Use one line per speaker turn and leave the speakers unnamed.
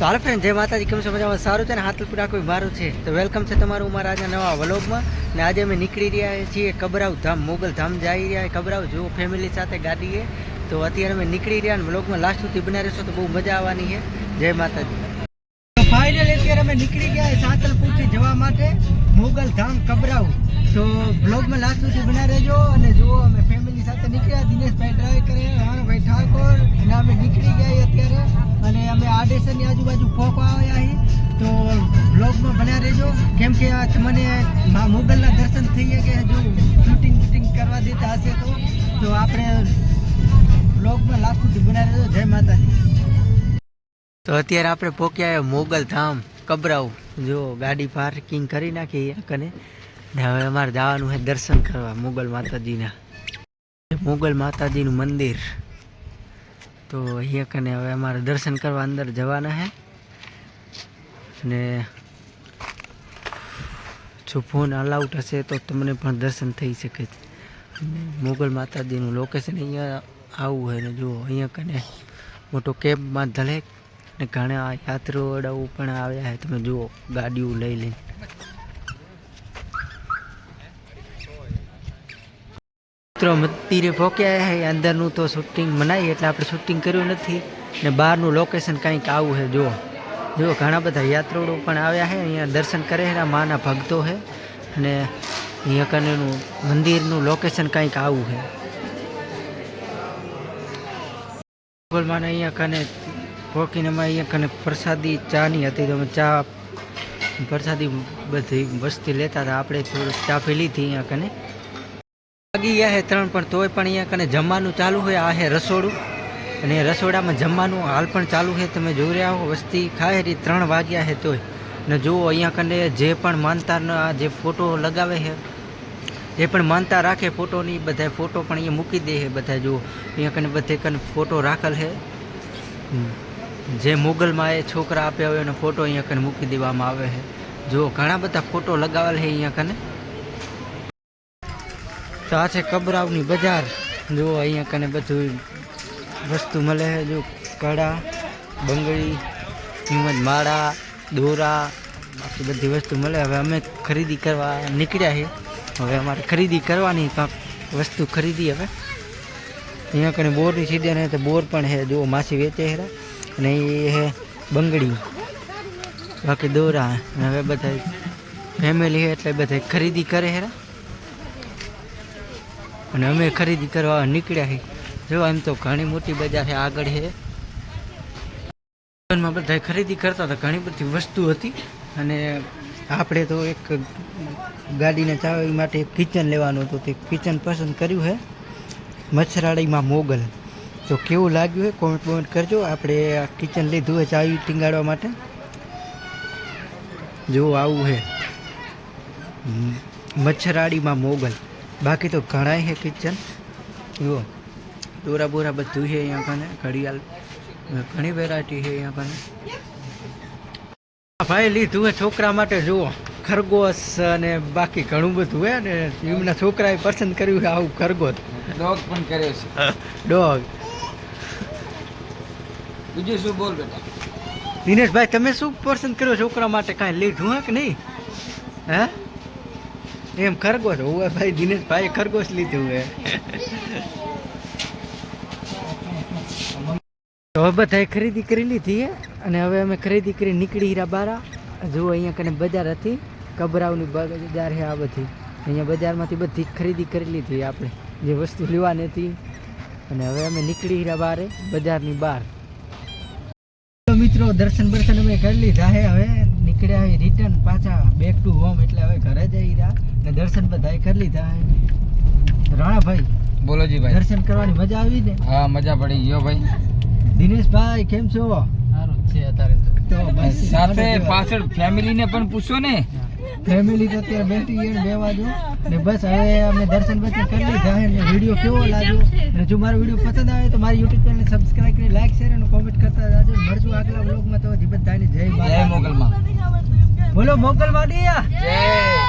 તો હાલ ફ્રેન્ડ જય માતાજી, કેમ મજામાં? સારું છે ને? હાથલપુર આખું મારું છે. તો વેલકમ છે તમારું મારા આજના નવા વ્લોગમાં. ને આજે અમે નીકળી રહ્યા છીએ કબરાવ ધામ, મોગલ ધામ જઈ રહ્યા કબરાવ જુઓ ફેમિલી સાથે ગાડીએ. તો અત્યારે અમે નીકળી રહ્યા ને વ્લોગમાં. લાસ્ટ સુધી બના રહેશો તો બહુ મજા આવવાની છે. જય માતાજી. ફાઇનલ અત્યારે અમે નીકળી ગયા સાતલપુરથી જવા માટે મોગલ ધામ કબરાવ. તો વ્લોગમાં લાસ્ટ સુધી બના રહેજો. અને જુઓ, અમે ફેમિલી સાથે નીકળ્યા. દિનેશભાઈ ડ્રાઈવ કરે. ભાઈ ઠાકોર અને અમે નીકળી ગયા અત્યારે અને આ આડેસરની આજુબાજુ પહોંચવા આવ્યા અહીં તો બ્લોગમાં બન્યા રહેજો. કેમ કે આ તમને મા મોગલના દર્શન થઈ ગયા કે જો શૂટિંગ વૂટિંગ કરવા દેતા હશે તો. તો આપણે બ્લોગમાં લાસ્ટ સુધી બન્યા રહેજો. જય માતાજી. તો અત્યારે આપણે પોક્યા મોગલ ધામ કબરાઉ. જો ગાડી પાર્કિંગ કરી નાખી કને હવે અમારે જવાનું છે દર્શન કરવા મોગલ માતાજીના. મોગલ માતાજીનું મંદિર. તો અહીંયા કને હવે અમારે દર્શન કરવા અંદર જવાના છે અને જો ફોન અલાઉટ હશે તો તમને પણ દર્શન થઈ શકે છે. મોગલ માતાજીનું લોકેશન અહીંયા આવું હોય ને જુઓ, અહીંયા કને મોટો કેબમાં ધલેક ને ઘણા યાત્રાળુઓ પણ આવ્યા છે તમે જુઓ, ગાડીઓ લઈ લઈને. મિત્રો મંદિરે ભોક્યા છે અંદરનું તો શૂટિંગ મનાવી એટલે આપણે શૂટિંગ કર્યું નથી. ને બહારનું લોકેશન કંઈક આવું છે જુઓ. જુઓ, ઘણા બધા યાત્રાળુઓ પણ આવ્યા છે અહીંયા દર્શન કરે છે માના ભક્તો છે અને અહીંયા કનેનું મંદિરનું લોકેશન કંઈક આવું છે માને અહીંયા કને ભોકીને અમે અહીંયા કને પ્રસાદી ચાની હતી, તો અમે ચા, પ્રસાદી બધી વસ્તી લેતા હતા. આપણે થોડુંક ચા પી લીધી અહીંયા કને. વાગી ગયા હે ત્રણ, પણ તોય પણ અહીંયા કને જમવાનું ચાલુ હોય, આ હે રસોડું. અને રસોડામાં જમવાનું હાલ પણ ચાલુ છે તમે જોઈ રહ્યા હો, વસ્તી ખાય રહી ત્રણ વાગ્યા હે તોય. ને જુઓ, અહીંયા કને જે પણ માનતાના જે ફોટો લગાવે છે એ પણ માનતા રાખે ફોટોની બધા ફોટો પણ અહીંયા મૂકી દે છે બધા જુઓ. અહીંયા કને બધે કને ફોટો રાખેલ છે જે મોગલમાં એ છોકરા આપ્યા હોય, એનો ફોટો અહીંયા કને મૂકી દેવામાં આવે છે જુઓ, ઘણા બધા ફોટો લગાવેલ છે અહીંયા કને. તો આ છે કબરાવની બજાર. જુઓ, અહીંયા કને બધું વસ્તુ મળે છે. જો કડા બંગડી, હિંમત માળા, દોરા, બાકી બધી વસ્તુ મળે. હવે અમે ખરીદી કરવા નીકળ્યા છીએ. હવે અમારે ખરીદી કરવાની કાંક વસ્તુ ખરીદી હવે. અહીંયા કને બોરની સીધે ને તો બોર પણ છે. જુઓ માછી વેચે હેરા અને એ છે બંગડી. બાકી દોરા. હવે બધા ફેમિલી છે એટલે બધા ખરીદી કરે હેરા અને અમે ખરીદી કરવા નીકળ્યા છીએ જો એમ તો ઘણી મોટી બજાર છે આગળ છે માં બધા ખરીદી કરતા હતા, ઘણી બધી વસ્તુ હતી. અને આપણે તો એક ગાડીને ચાવી માટે એક કિચન લેવાનું હતું, તે કિચન પસંદ કર્યું છે મચ્છરાળીમાં મોગલ. તો કેવું લાગ્યું છે કોમેન્ટ બોમેન્ટ કરજો. આપણે આ કિચન લીધું હોય ચાવી ટીંગાડવા માટે. જો આવું છે મચ્છરાળીમાં મોગલ. બાકી તો ઘણાય છે કિચન જુઓ દોરા બોરા બધું છે અહીંયા કને ઘડિયાળ ઘણી વેરાયટી છે અહીંયા કને. ભાઈ લીધું હે છોકરા માટે જુઓ ખરગોશ અને બાકી ઘણું બધું હે ને એમના છોકરાએ પસંદ કર્યું છે આવું ખરગોશ.
ડોગ પણ કર્યો છે.
ડોગ
બીજું શું બોલ બેટા?
દિનેશભાઈ તમે શું પસંદ કર્યો છોકરા માટે? કાંઈ લીધું હે કે નહીં? હે? એમ ખરગોશ હોવે ભાઈ દિનેશભાઈ ખરગોશ લીધું હે. તો હવે બધાએ ખરીદી કરી લીધી હે, અને હવે અમે ખરીદી કરી નીકળી હીરા બારા. જુઓ અહીંયા કને બજાર હતી કબરાવની બજાર છે આ બધી. અહીંયા બજારમાંથી બધી ખરીદી કરી લીધી આપણે. જે વસ્તુ લેવાની હતી. અને હવે અમે નીકળી રહ્યા બારે, બજારની બહાર. મિત્રો દર્શન બર્શન અમે કરી લીધા હે હવે. નીકળ્યા હવે રિટર્ન પાછા બેક ટુ હોમ એટલે હવે ઘરે જઈ રહ્યા ને દર્શન બધાય કરી લીધા રાણાભાઈ
બોલો જી ભાઈ.
દર્શન કરવાની મજા આવી ને?
હા મજા પડી ગયો ભાઈ.
દિનેશભાઈ કેમ છો? સારું છે અત્યારે તો.
સાથે પાછળ ફેમિલીને પણ પૂછો ને.
ફેમિલી તો અત્યારે બેઠી છે ને બે બાજુ ને બસ હવે અમે દર્શન બર્શન કરી લીધા હે ને વીડિયો કેવો લાગ્યો. અને જો મારો વીડિયો પસંદ આવે તો મારી યુટ્યુબ ચેનલ સબસ્ક્રાઇબ કરી લાઈક શેર અને કોમેન્ટ કરતા જાજો. મળશું આગલા વ્લોગમાં તો બધાની. જય
જય મોગલમાં.
બોલો મોગલ વાડિયા
જય.